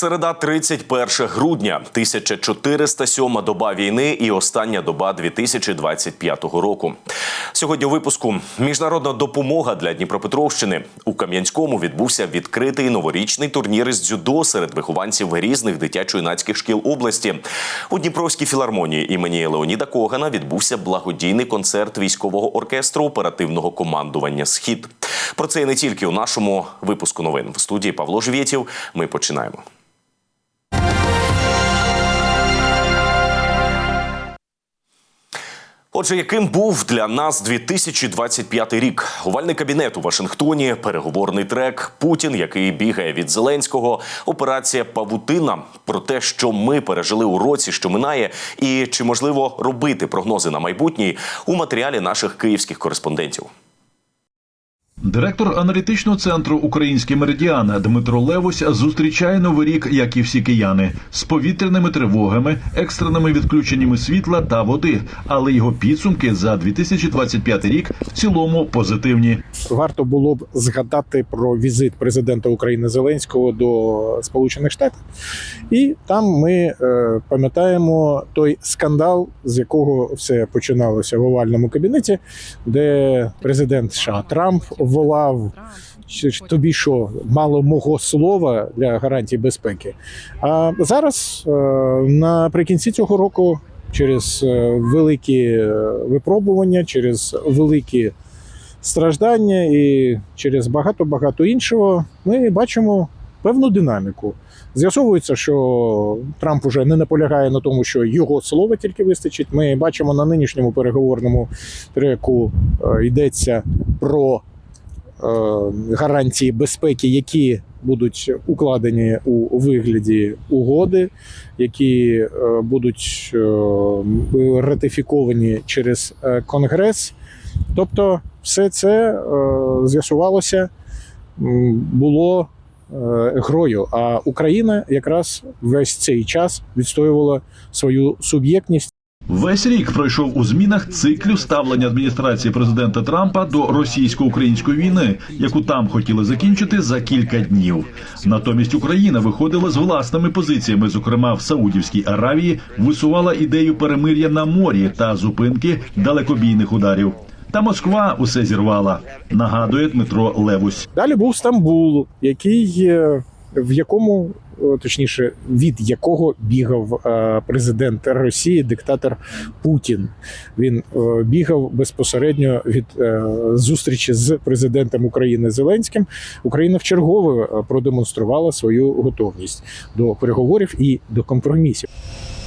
Середа, 31 грудня, 1407 доба війни і остання доба 2025 року. Сьогодні у випуску міжнародна допомога для Дніпропетровщини. У Кам'янському відбувся відкритий новорічний турнір із дзюдо серед вихованців різних дитячо-юнацьких шкіл області. У Дніпровській філармонії імені Леоніда Когана відбувся благодійний концерт військового оркестру оперативного командування Схід. Про це і не тільки у нашому випуску новин в студії Павло Жвєтів. Ми починаємо. Отже, яким був для нас 2025 рік? Овальний кабінет у Вашингтоні, переговорний трек, Путін, який бігає від Зеленського, операція Павутина про те, що ми пережили у році, що минає, і чи можливо робити прогнози на майбутній у матеріалі наших київських кореспондентів. Директор аналітичного центру Український меридіан Дмитро Левусь зустрічає новий рік, як і всі кияни, з повітряними тривогами, екстреними відключеннями світла та води. Але його підсумки за 2025 рік в цілому позитивні. варто було б згадати про візит президента України Зеленського до Сполучених Штатів, і там ми е, пам'ятаємо той скандал, з якого все починалося в овальному кабінеті, де президент США Трамп волав. Тобі що мало мого слова для гарантій безпеки? А зараз е, наприкінці цього року, через е, великі е, випробування, через великі страждання і через багато-багато іншого ми бачимо певну динаміку. З'ясовується, що Трамп уже не наполягає на тому, що його слова тільки вистачить. Ми бачимо на нинішньому переговорному треку йдеться про гарантії безпеки, які будуть укладені у вигляді угоди, які е, будуть е, ратифіковані через е, Конгрес. Тобто, все це е, з'ясувалося, було е, грою. А Україна якраз весь цей час відстоювала свою суб'єктність. Весь рік пройшов у змінах циклю ставлення адміністрації президента Трампа до російсько-української війни, яку там хотіли закінчити за кілька днів. Натомість Україна виходила з власними позиціями, зокрема в Саудівській Аравії, висувала ідею перемир'я на морі та зупинки далекобійних ударів. Та Москва усе зірвала. Нагадує Дмитро Левусь. Далі був Стамбул, який е, в якому е, точніше від якого бігав е, президент Росії, диктатор Путін. Він е, бігав безпосередньо від зустрічі з президентом України Зеленським. Україна вчергове продемонструвала свою готовність до переговорів і до компромісів.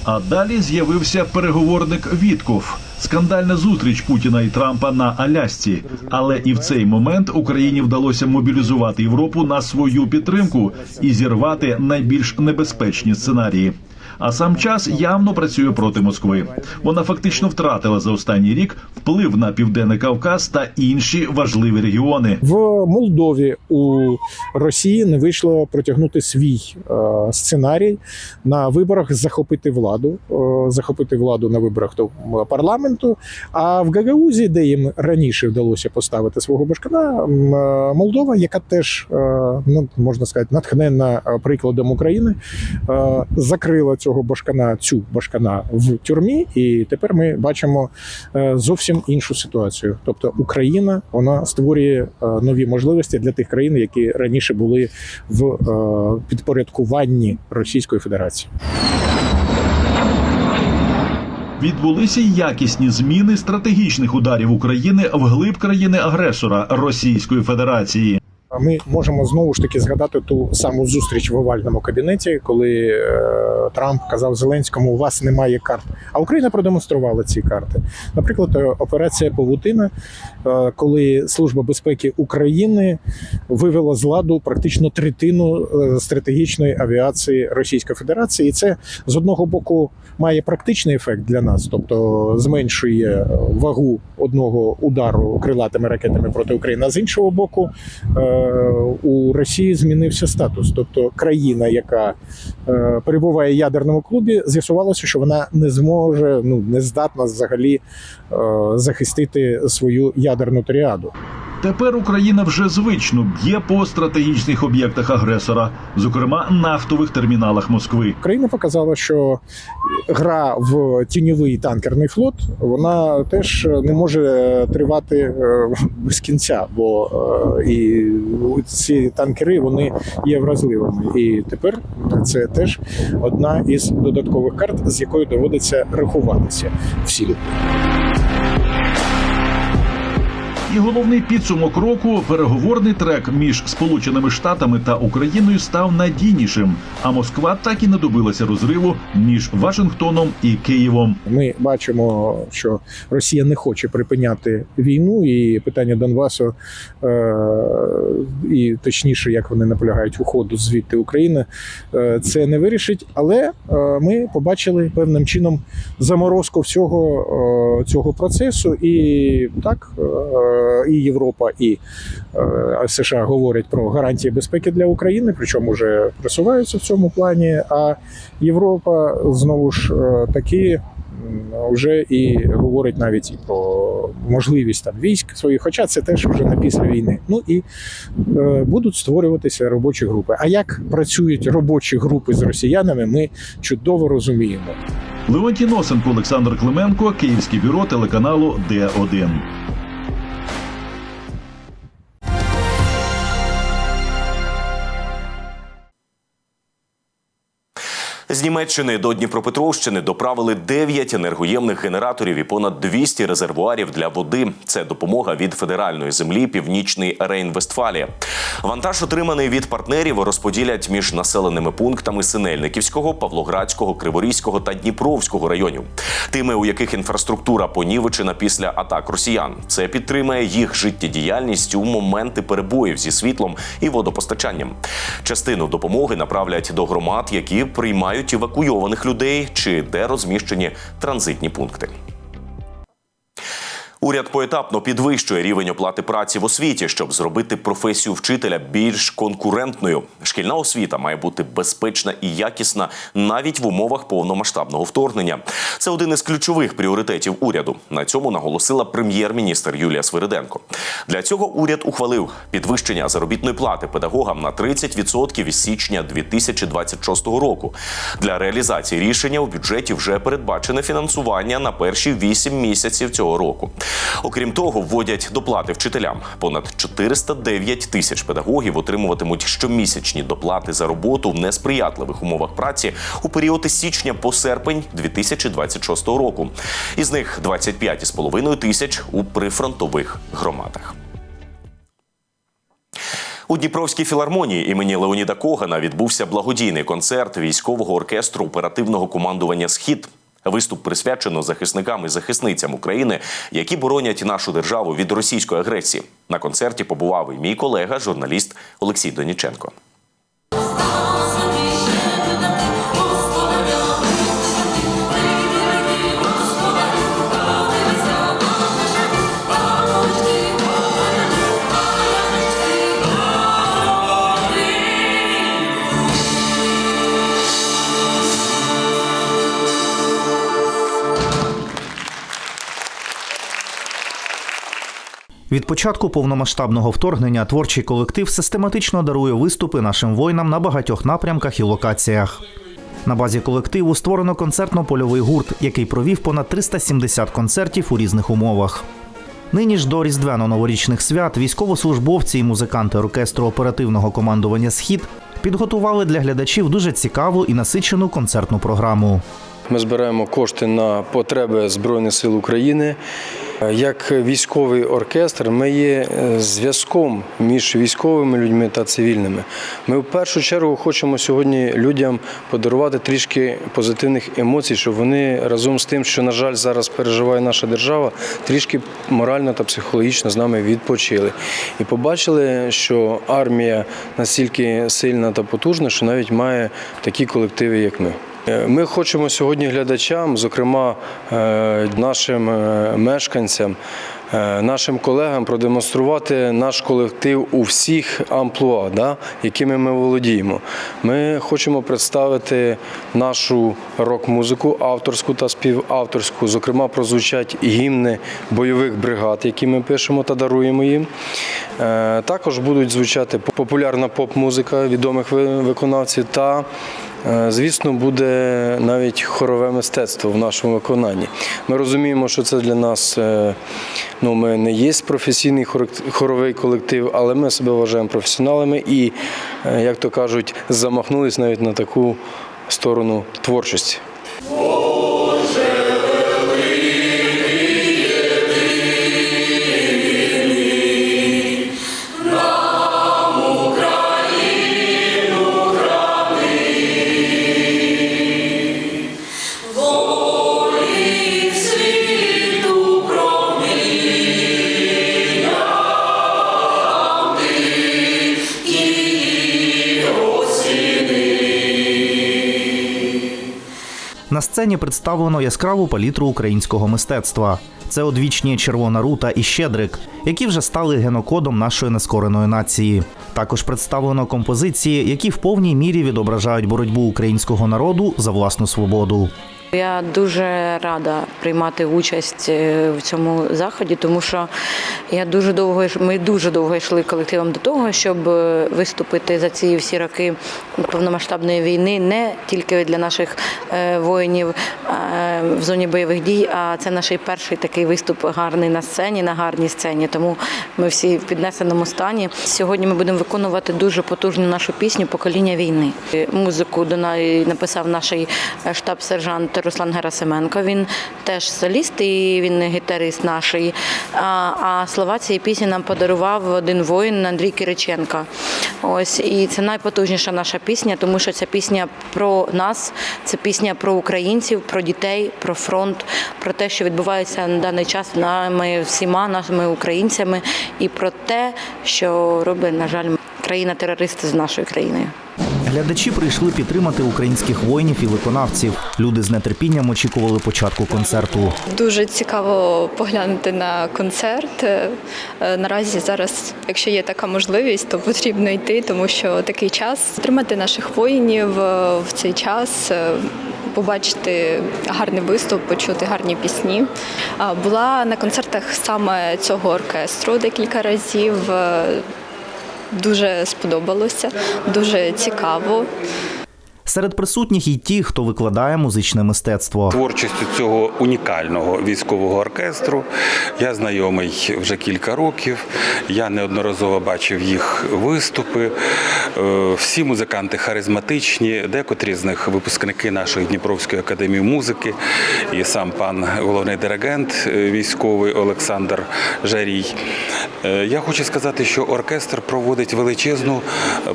А далі з'явився переговорник Вітков. Скандальна зустріч Путіна і Трампа на Алясці. Але і в цей момент Україні вдалося мобілізувати Європу на свою підтримку і зірвати найбільш небезпечні сценарії. А сам час явно працює проти Москви. Вона фактично втратила за останній рік вплив на південний Кавказ та інші важливі регіони. В Молдові у Росії не вийшло протягнути свій е, сценарій на виборах захопити владу, е, захопити владу на виборах до парламенту. А в Гагаузі, де їм раніше вдалося поставити свого башкана, е, Молдова, яка теж е, ну, можна сказати, натхненна е, прикладом України, е, закрила цього башкана, цю башкана в тюрмі, і тепер ми бачимо е, зовсім іншу ситуацію. Тобто Україна вона створює е, нові можливості для тих країн, які раніше були в е, підпорядкуванні Російської Федерації. Відбулися якісні зміни стратегічних ударів України вглиб країни-агресора Російської Федерації. Ми можемо знову ж таки згадати ту саму зустріч в овальному кабінеті, коли е, Трамп казав Зеленському: у вас немає карт. А Україна продемонструвала ці карти. Наприклад, е, операція Павутина, е, коли Служба безпеки України вивела з ладу практично третину стратегічної авіації Російської Федерації, і це з одного боку має практичний ефект для нас, тобто зменшує вагу одного удару крилатими ракетами проти України. А з іншого боку, у Росії змінився статус. Тобто країна, яка е, перебуває в ядерному клубі, з'ясувалося, що вона не зможе, ну не здатна взагалі е, захистити свою ядерну тріаду. Тепер Україна вже звично б'є по стратегічних об'єктах агресора, зокрема нафтових терміналах Москви. Україна показала, що гра в тіньовий танкерний флот вона теж не може тривати е, без кінця, бо е, і ці танкери вони є вразливими. І тепер це теж одна із додаткових карт, з якою доводиться рахуватися всім. І головний підсумок року переговорний трек між Сполученими Штатами та Україною став надійнішим. А Москва так і не добилася розриву між Вашингтоном і Києвом. Ми бачимо, що Росія не хоче припиняти війну, і питання Донбасу, е, і точніше, як вони наполягають уходу звідти України, е, це не вирішить. Але е, ми побачили певним чином заморозку всього цього процесу, і так і Європа, і е, США говорять про гарантії безпеки для України, причому вже просуваються в цьому плані. А Європа знову ж е, таки вже і говорить навіть і про можливість там військ своїх, хоча це теж вже не після війни. Ну і е, будуть створюватися робочі групи. А як працюють робочі групи з росіянами, ми чудово розуміємо. Леонтій Носенко, Олександр Клименко, Київське бюро телеканалу Д1. З Німеччини до Дніпропетровщини доправили 9 енергоємних генераторів і понад 200 резервуарів для води. Це допомога від федеральної землі Північний Рейн-Вестфалія. Вантаж, отриманий від партнерів, розподілять між населеними пунктами Синельниківського, Павлоградського, Криворізького та Дніпровського районів, тими, у яких інфраструктура понівечена після атак росіян. Це підтримає їх життєдіяльність у моменти перебоїв зі світлом і водопостачанням. Частину допомоги направлять до громад, які приймають евакуйованих людей чи де розміщені транзитні пункти. Уряд поетапно підвищує рівень оплати праці в освіті, щоб зробити професію вчителя більш конкурентною. Шкільна освіта має бути безпечна і якісна навіть в умовах повномасштабного вторгнення. Це один із ключових пріоритетів уряду. На цьому наголосила прем'єр-міністр Юлія Свириденко. Для цього уряд ухвалив підвищення заробітної плати педагогам на 30% із січня 2026 року. Для реалізації рішення у бюджеті вже передбачене фінансування на перші 8 місяців цього року. Окрім того, вводять доплати вчителям. Понад 409 тисяч педагогів отримуватимуть щомісячні доплати за роботу в несприятливих умовах праці у період січня по серпень 2026 року. Із них 25,5 тисяч у прифронтових громадах. У Дніпровській філармонії імені Леоніда Когана відбувся благодійний концерт військового оркестру оперативного командування Схід. Виступ присвячено захисникам і захисницям України, які боронять нашу державу від російської агресії. На концерті побував і мій колега, журналіст Олексій Доніченко. Від початку повномасштабного вторгнення творчий колектив систематично дарує виступи нашим воїнам на багатьох напрямках і локаціях. На базі колективу створено концертно-польовий гурт, який провів понад 370 концертів у різних умовах. Нині ж до різдвяно-новорічних свят військовослужбовці і музиканти оркестру оперативного командування Схід підготували для глядачів дуже цікаву і насичену концертну програму. Ми збираємо кошти на потреби Збройних сил України. Як військовий оркестр, ми є е, зв'язком між військовими людьми та цивільними. Ми в першу чергу хочемо сьогодні людям подарувати трішки позитивних емоцій, щоб вони разом з тим, що, на жаль, зараз переживає наша держава, трішки морально та психологічно з нами відпочили. І побачили, що армія настільки сильна та потужна, що навіть має такі колективи, як ми. Е, Ми хочемо сьогодні глядачам, зокрема е, нашим е, мешканцям, нашим колегам продемонструвати наш колектив у всіх амплуа, да, якими ми володіємо. Ми хочемо представити нашу рок-музику, авторську та співавторську. Зокрема, прозвучать гімни бойових бригад, які ми пишемо та даруємо їм. Також будуть звучати популярна поп-музика відомих виконавців та Звісно, буде навіть хорове мистецтво в нашому виконанні. Ми розуміємо, що це для нас е, ну, ми не є професійний хоровий колектив, але ми себе вважаємо професіоналами і, е, як то кажуть, замахнулись навіть на таку сторону творчості. Сцені представлено яскраву палітру українського мистецтва. Це одвічні Червона рута і Щедрик, які вже стали генокодом нашої нескореної нації. Також представлено композиції, які в повній мірі відображають боротьбу українського народу за власну свободу. Я дуже рада приймати участь е, в цьому заході, тому що я дуже довго ми дуже довго йшли колективом до того, щоб е, виступити за ці всі роки повномасштабної війни не тільки для наших е, воїнів в зоні бойових дій, а це наш перший такий виступ гарний на сцені, на гарній сцені. Тому ми всі в піднесеному стані. Сьогодні ми будемо виконувати дуже потужну нашу пісню Покоління війни. Музику до неї написав наш штаб-сержант Руслан Герасименко. Він теж соліст і він гітарист нашої. А, слова цієї пісні нам подарував один воїн Андрій Кириченко. Ось і це найпотужніша наша пісня, тому що ця пісня про нас, це пісня про українців, про дітей, про фронт, про те, що відбувається на даний час нами всіма нашими українцями, і про те, що робить, на жаль, країна-терорист з нашою країною. Глядачі прийшли підтримати українських воїнів і виконавців. Люди з нетерпінням очікували початку концерту. Дуже цікаво поглянути на концерт. Е, Наразі зараз, якщо є така можливість, то потрібно йти, тому що такий час тримати наших воїнів е, в цей час. е, Побачити гарний виступ, почути гарні пісні. Була на концертах саме цього оркестру декілька разів. Дуже сподобалося, дуже цікаво. Серед присутніх і ті, хто викладає музичне мистецтво. Творчістю цього унікального військового оркестру я знайомий вже кілька років. Я неодноразово бачив їх виступи. Е, Всі музиканти харизматичні, декотрі з них випускники нашої Дніпровської академії музики, і сам пан головний диригент е, військовий Олександр Жарій. Е, Я хочу сказати, що оркестр проводить величезну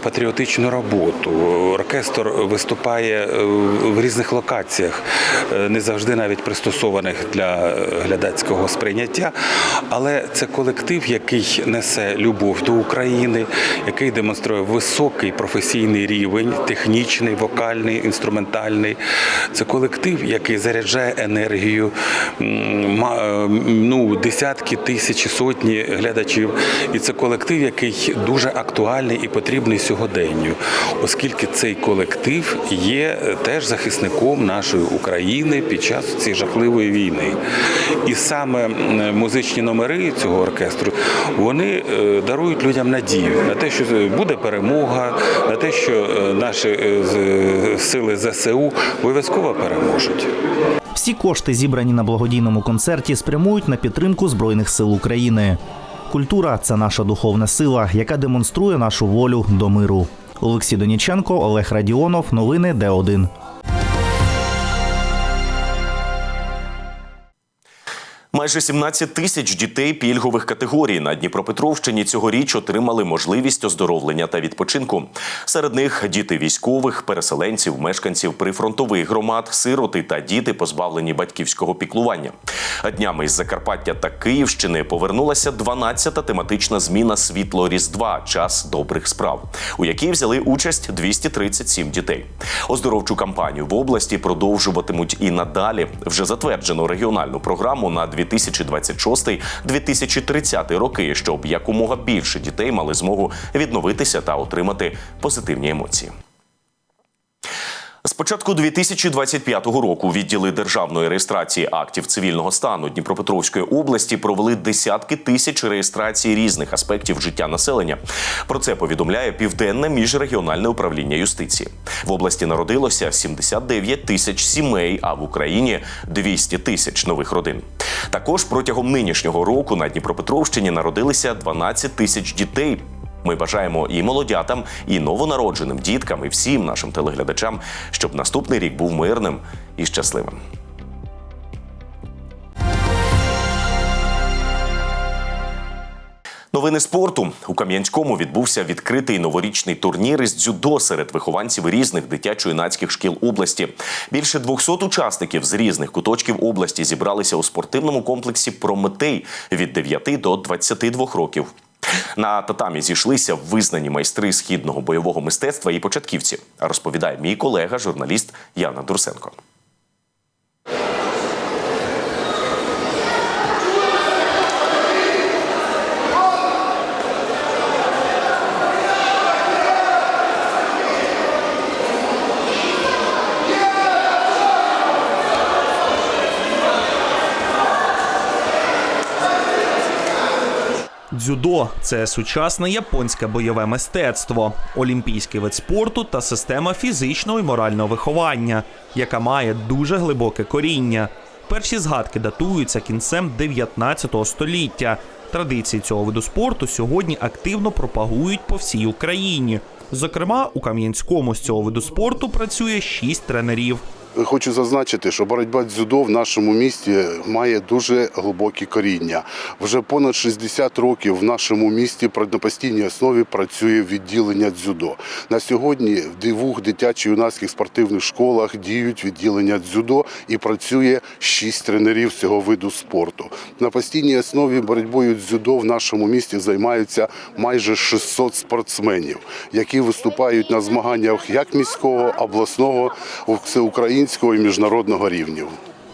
патріотичну роботу. Оркестр виступає е, в різних локаціях, е, не завжди навіть пристосованих для е, глядацького сприйняття. Але це колектив, який несе любов до України, який демонструє високий професійний рівень, технічний, вокальний, інструментальний. Це колектив, який заряджає енергію ну, десятки тисяч, сотні глядачів. І це колектив, який дуже актуальний і потрібний сьогоденню, оскільки цей колектив є теж захисником нашої України під час цієї жахливої війни. І саме музичні номери цього оркестру вони е, дарують людям надію на те, що буде перемога, на те, що е, наші е, сили ЗСУ обов'язково переможуть. Всі кошти, зібрані на благодійному концерті, спрямують на підтримку Збройних сил України. Культура це наша духовна сила, яка демонструє нашу волю до миру. Олексій Доніченко, Олег Радіонов. Новини Д1. Майже 17 тисяч дітей пільгових категорій на Дніпропетровщині цьогоріч отримали можливість оздоровлення та відпочинку. Серед них діти військових, переселенців, мешканців прифронтових громад, сироти та діти, позбавлені батьківського піклування. Днями із Закарпаття та Київщини повернулася 12-та тематична зміна світло Різдва час добрих справ, у якій взяли участь 237 дітей. Оздоровчу кампанію в області продовжуватимуть і надалі. Вже затверджено регіональну програму на 2026-2030 роки, щоб якомога більше дітей мали змогу відновитися та отримати позитивні емоції. З початку 2025 року відділи державної реєстрації актів цивільного стану Дніпропетровської області провели десятки тисяч реєстрацій різних аспектів життя населення. Про це повідомляє південне міжрегіональне управління юстиції. В області народилося 79 тисяч сімей, а в Україні 200 тисяч нових родин. Також протягом нинішнього року на Дніпропетровщині народилися 12 тисяч дітей. Ми бажаємо і молодятам, і новонародженим діткам, і всім нашим телеглядачам, щоб наступний рік був мирним і щасливим. Новини спорту у Кам'янському відбувся відкритий новорічний турнір із дзюдо серед вихованців різних дитячо-юнацьких шкіл області. Більше 200 учасників з різних куточків області зібралися у спортивному комплексі Прометей від 9 до 22 років. На татамі зійшлися визнані майстри східного бойового мистецтва і початківці. Розповідає мій колега, журналіст Яна Дурсенко. Дзюдо це сучасне японське бойове мистецтво, олімпійський вид спорту та система фізичного і морального виховання, яка має дуже глибоке коріння. Перші згадки датуються кінцем 19 століття. Традиції цього виду спорту сьогодні активно пропагують по всій Україні. Зокрема, у Кам'янському з цього виду спорту працює шість тренерів. Хочу зазначити, що боротьба дзюдо в нашому місті має дуже глибокі коріння. Вже понад 60 років в нашому місті на постійній основі працює відділення дзюдо. На сьогодні в двох дитячо-юнацьких спортивних школах діють відділення дзюдо і працює 6 тренерів цього виду спорту. На постійній основі боротьбою дзюдо в нашому місті займаються майже 600 спортсменів, які виступають на змаганнях як міського, обласного, всеукраїнського і міжнародного рівнів.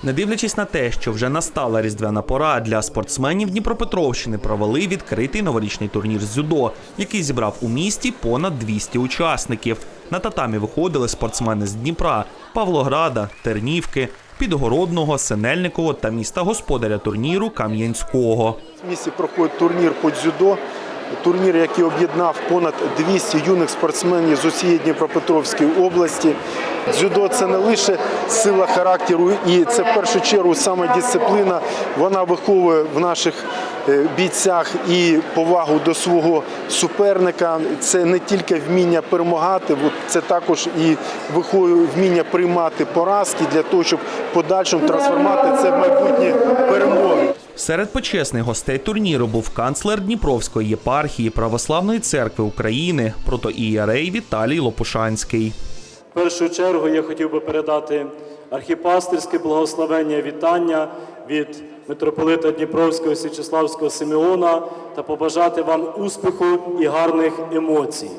Не дивлячись на те, що вже настала різдвяна пора для спортсменів Дніпропетровщини провели відкритий новорічний турнір з дзюдо, який зібрав у місті понад 200 учасників. На татамі виходили спортсмени з Дніпра, Павлограда, Тернівки, Підгородного, Синельниково та міста господаря турніру Кам'янського. В місті проходить турнір по дзюдо. Турнір, який об'єднав понад 200 юних спортсменів з усієї Дніпропетровської області. Дзюдо це не лише сила характеру, і це в першу чергу саме дисципліна. Вона виховує в наших е, бійцях і повагу до свого суперника. Це не тільки вміння перемагати, це також і вміння приймати поразки для того, щоб подальшому трансформувати це в майбутнє перемоги. Серед почесних гостей турніру був канцлер Дніпровської єпархії Православної церкви України, протоієрей Віталій Лопушанський. В першу чергу я хотів би передати архіпастерське благословення вітання від митрополита Дніпровського Січеславського Симеона та побажати вам успіху і гарних емоцій.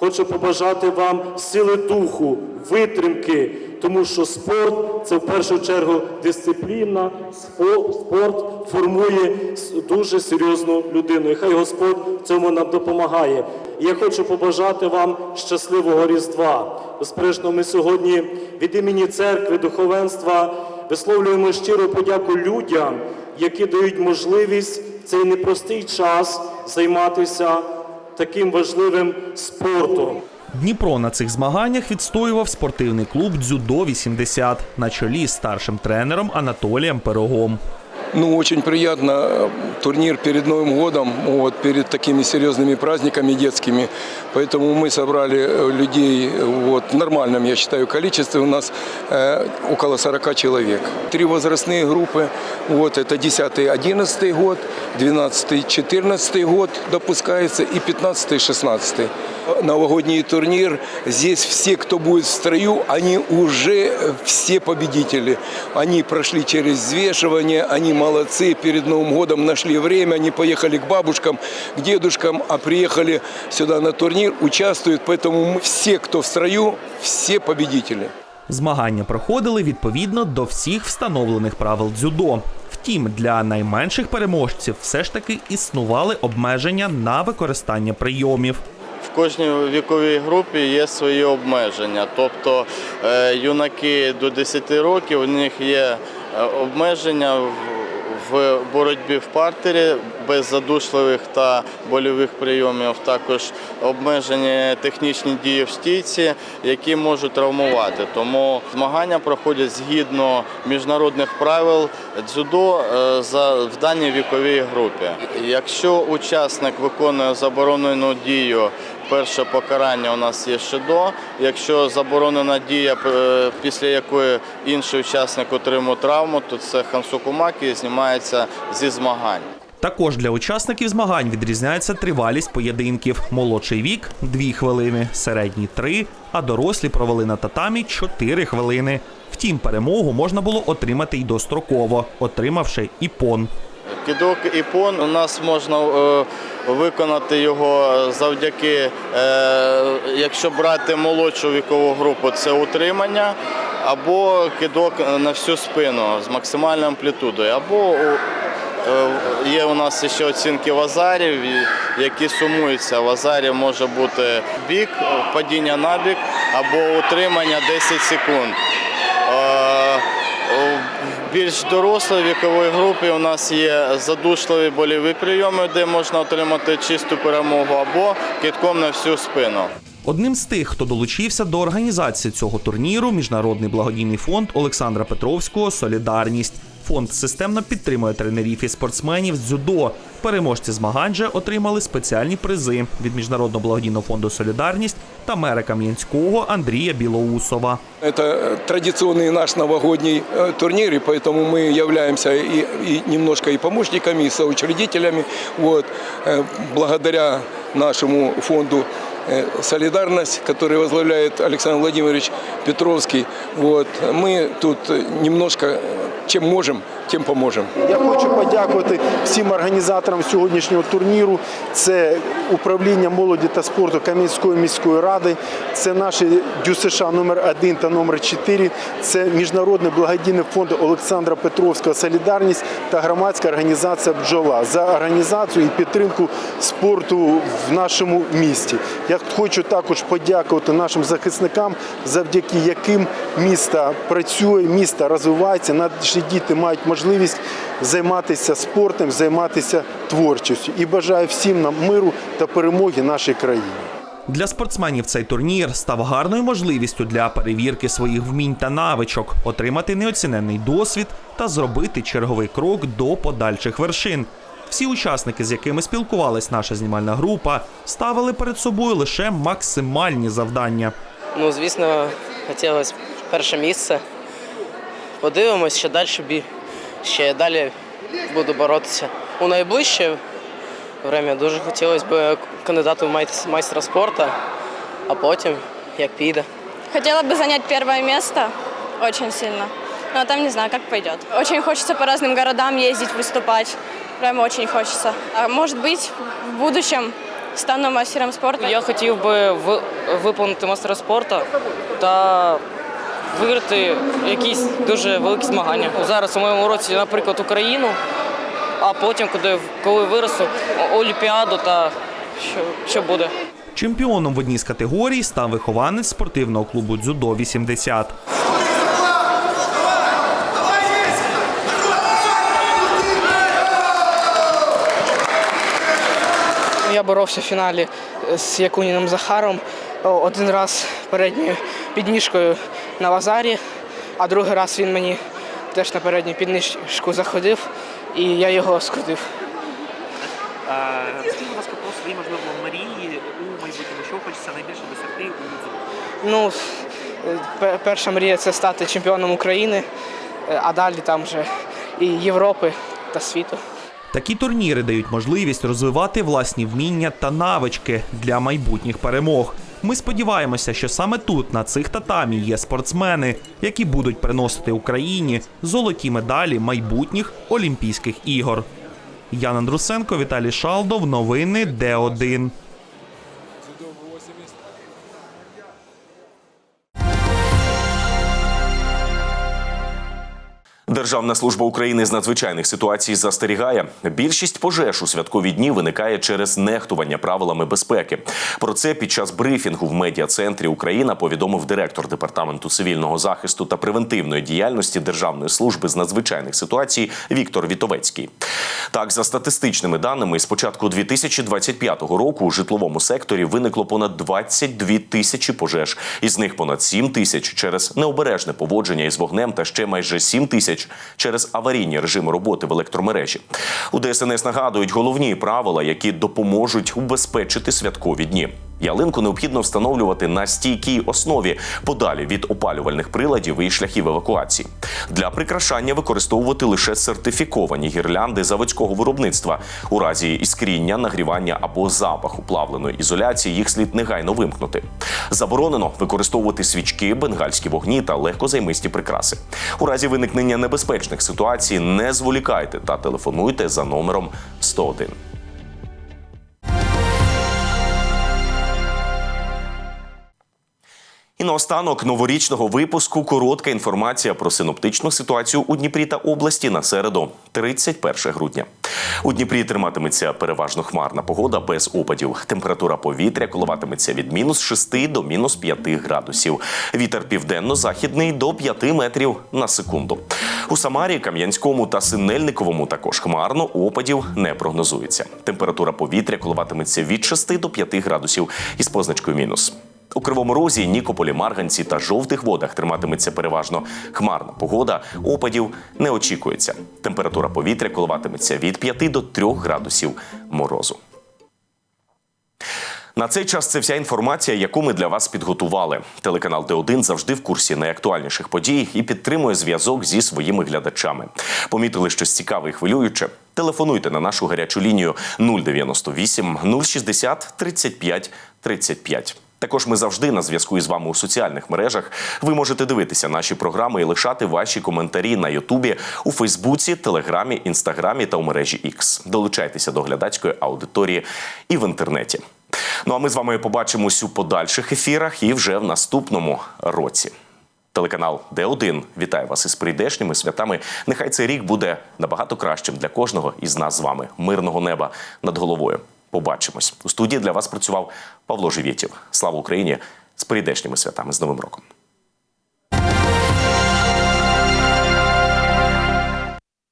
Хочу побажати вам сили духу, витримки, тому що спорт це в першу чергу дисципліна. Спорт формує дуже серйозну людину. І хай Господь в цьому нам допомагає. І я хочу побажати вам щасливого Різдва. Безперечно, ми сьогодні від імені церкви, духовенства висловлюємо щиру подяку людям, які дають можливість в цей непростий час займатися таким важливим спортом. Дніпро на цих змаганнях відстоював спортивний клуб Дзюдо 80 на чолі з старшим тренером Анатолієм Пирогом. Ну, очень приятно. Турнир перед Новым годом, вот, перед такими серьезными праздниками детскими. Поэтому мы собрали э, людей вот, в нормальном, я считаю, количестве. У нас э, около 40 человек. Три возрастные группы. Вот, это 10-11 год, 12-14 год допускается и 15-16. Новогодний турнир. Здесь все, кто будет в строю, они уже все победители. Они прошли через взвешивание, они молодцы. Перед Новым годом нашли время, они поехали к бабушкам, к дедушкам, а приехали сюда на турнир, участвуют. Поэтому мы все, кто в строю, все победители. Змагання проходили відповідно до всіх встановлених правил дзюдо. Втім, для найменших переможців все ж таки існували обмеження на використання прийомів. В кожній віковій групі є свої обмеження. Тобто е, юнаки до 10 років у них є е, обмеження в- боротьбі в партері без задушливих та больових прийомів. Також обмежені технічні дії в стійці, які можуть травмувати. Тому змагання проходять згідно міжнародних правил дзюдо е, в даній віковій групі. Якщо учасник виконує заборонену дію Перше покарання у нас є шидо. Якщо заборонена дія, е, після якої інший учасник отримує травму, то це хансукумаки і знімається зі змагань. Також для учасників змагань відрізняється тривалість поєдинків. Молодший вік 2 хвилини, середній 3, а дорослі провели на татамі 4 хвилини. Втім, перемогу можна було отримати й достроково, отримавши іпон. Кидок іпон у нас можна е, виконати його завдяки, е, якщо брати молодшу вікову групу, це утримання, або кидок на всю спину з максимальною амплітудою, або е, є у нас ще оцінки вазарів, які сумуються. В азарі може бути бік, падіння на бік або утримання 10 секунд. Більш дорослої вікової групи у нас є задушливі боліві прийоми, де можна отримати чисту перемогу, або китком на всю спину. Одним з тих, хто долучився до організації цього турніру, міжнародний благодійний фонд Олександра Петровського Солідарність Фонд системно підтримує тренерів і спортсменів з дзюдо. Переможці змагань же отримали спеціальні призи від міжнародного благодійного фонду Солідарність та мера Кам'янського Андрія Білоусова. Это э, традиционный наш новогодний э, турнир, и поэтому мы являемся и, и немножко и помощниками, и соучредителями. Вот. Э, Благодаря нашему фонду э, «Солидарность», который возглавляет Александр Владимирович Петровский, вот, мы тут э, немножко, э, чем можем, тем поможем. Я хочу подякувати всім організаторам сьогоднішнього турніру. Це управління молоді та спорту Кам'янської міської ради, це наші ДЮСШ номер 1 та номер 4 це Міжнародний благодійний фонд Олександра Петровського Солідарність та громадська організація Бджола за організацію і підтримку спорту в нашому місті. Я хочу також подякувати нашим захисникам, завдяки яким місто працює, місто розвивається. Наші діти мають можливість займатися спортом, займатися творчістю. І бажаю всім нам миру та перемоги нашій країні. Для спортсменів цей турнір став гарною можливістю для перевірки своїх вмінь та навичок, отримати неоціненний досвід та зробити черговий крок до подальших вершин. Всі учасники, з якими спілкувалась наша знімальна група, ставили перед собою лише максимальні завдання. Ну, звісно, хотілося перше місце. Подивимось, що далі бі. Ще далі буду боротися. У найближче время дуже хотілося б кандидату в майс- майстра спорту, а потім як піде. Хотела бы занять первое место очень сильно. Но там не знаю, как пойдет. Очень хочется по разным городам ездить, выступать. Прям очень хочется. А может быть, в будущем стану мастером спорта. Я хотів би ви- виповнити мастера спорту та виграти якісь дуже великі змагання. Зараз у моєму році, наприклад, Україну, а потім, коли, коли виросту, Олімпіаду та що, що буде. Чемпіоном в одній з категорій став вихованець спортивного клубу дзюдо 80. Я боровся в фіналі з Якуніном Захаром. Один раз передньою підніжкою на вазарі, а другий раз він мені теж на передню підніжку заходив. і я його скрутив. Розкажіть, будь ласка, про свої можливо мрії у майбутньому. Що хочеться найбільше досягти у? Ну, перша мрія це стати чемпіоном України, е, а далі там вже і Європи та світу. Такі турніри дають можливість розвивати власні вміння та навички для майбутніх перемог. Ми сподіваємося, що саме тут, на цих татамі, є спортсмени, які будуть приносити Україні золоті медалі майбутніх Олімпійських ігор. Ян Андрусенко, Віталій Шалдов. Новини Д1. Державна служба України з надзвичайних ситуацій застерігає. Більшість пожеж у святкові дні виникає через нехтування правилами безпеки. Про це під час брифінгу в медіа-центрі Україна повідомив директор департаменту цивільного захисту та превентивної діяльності Державної служби з надзвичайних ситуацій Віктор Вітовецький. Так, за статистичними даними, з початку 2025 року у житловому секторі виникло понад 22 тисячі пожеж. Із них понад 7 тисяч через необережне поводження із вогнем та ще майже 7 тисяч через аварійні режими роботи в електромережі. У ДСНС нагадують головні правила, які допоможуть убезпечити святкові дні. Ялинку необхідно встановлювати на стійкій основі подалі від опалювальних приладів і шляхів евакуації. Для прикрашання використовувати лише сертифіковані гірлянди заводського виробництва. У разі іскріння, нагрівання або запаху плавленої ізоляції їх слід негайно вимкнути. Заборонено використовувати свічки, бенгальські вогні та легкозаймисті прикраси. У разі виникнення небезпечних ситуацій не зволікайте та телефонуйте за номером 101. І наостанок новорічного випуску коротка інформація про синоптичну ситуацію у Дніпрі та області на середу, 31 грудня. У Дніпрі триматиметься переважно хмарна погода без опадів. Температура повітря коливатиметься від мінус 6 до мінус 5 градусів. Вітер південно-західний до 5 метрів на секунду. У Самарі, Кам'янському та Синельниковому також хмарно опадів не прогнозується. Температура повітря коливатиметься від 6 до 5 градусів із позначкою мінус. У Кривому Розі, Нікополі, Марганці та жовтих водах триматиметься переважно хмарна погода. Опадів не очікується. Температура повітря коливатиметься від 5 до 3 градусів морозу. На цей час це вся інформація, яку ми для вас підготували. Телеканал Т1 завжди в курсі найактуальніших подій і підтримує зв'язок зі своїми глядачами. Помітили щось цікаве і хвилююче? Телефонуйте на нашу гарячу лінію 098 060 35 35. Також ми завжди на зв'язку із вами у соціальних мережах. Ви можете дивитися наші програми і лишати ваші коментарі на Ютубі, у Фейсбуці, Телеграмі, Інстаграмі та у мережі X. Долучайтеся до глядацької аудиторії і в інтернеті. Ну а ми з вами побачимось у подальших ефірах і вже в наступному році. Телеканал Д1 вітає вас із прийдешніми святами. Нехай цей рік буде набагато кращим для кожного із нас з вами. Мирного неба над головою. Побачимось у студії. Для вас працював Павло Живєтєв. Слава Україні! З прийдешніми святами з Новим роком.